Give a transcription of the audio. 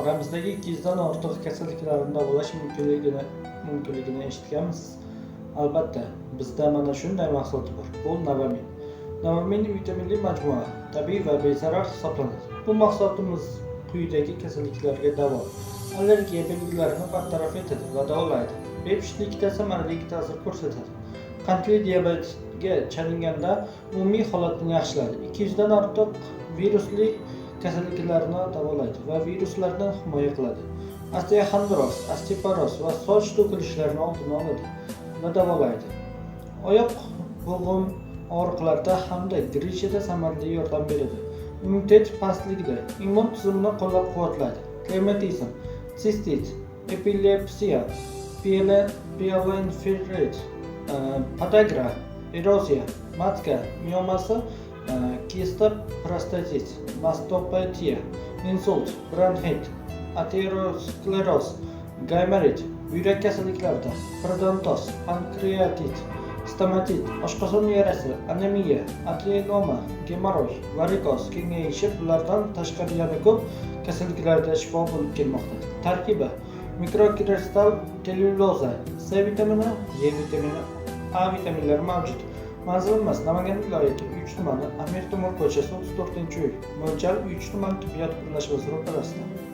oramizdagi 200 dan ortiq kasalliklarni davolash mumkinligini mumkinligini eshitganmiz. Albatta bizda mana shunday mahsulot bor. Bu navamin navamin vitaminli majmua tabiiy va bezarar hisoblanadi. Bu mahsulotimiz quyidagi kasalliklarga davo allergiya belgilarini bartaraf etadi va davolaydi. Bepishlikda samarali ta'sir ko'rsatadi. Qandli diabetga chalinganda umumiy holatni yaxshilaydi 200 dan ortiq virusli kasalliklarni davolaydi va viruslardan himoya qiladi. Osteoxondroz osteoporoz va soch to'kilishlarini oldini oladi va davolaydi. Oyoq bo'g'im og'riqlarida hamda grishada samarali yordam beradi. Immunitet pastligida immun tizimini qo'llab quvvatlaydi revmatizm sistit epilepsiya pielonefrit eh, podagra eroziya matka miyomasi kista prostatit mastopatiya insult bronxit ateroskleroz gaymarit buyrak kasalliklarida periodontoz pankreatit stomatit oshqozon yarasi anemiya adenoma gemoroy varikoz kengayishib bulardan tashqari yana ko'p kasalliklarda shifo bo'lib kelmoqda tarkibi mikrokristal tellyuloza c vitamini e vitamini a vitaminlari mavjud manzilimiz namangan viloyati uch tumani amir temur ko'chasi o'ttiz to'rtinchi uy mo'ljal uch tuman tibbiyot birlashmasi ro'parasida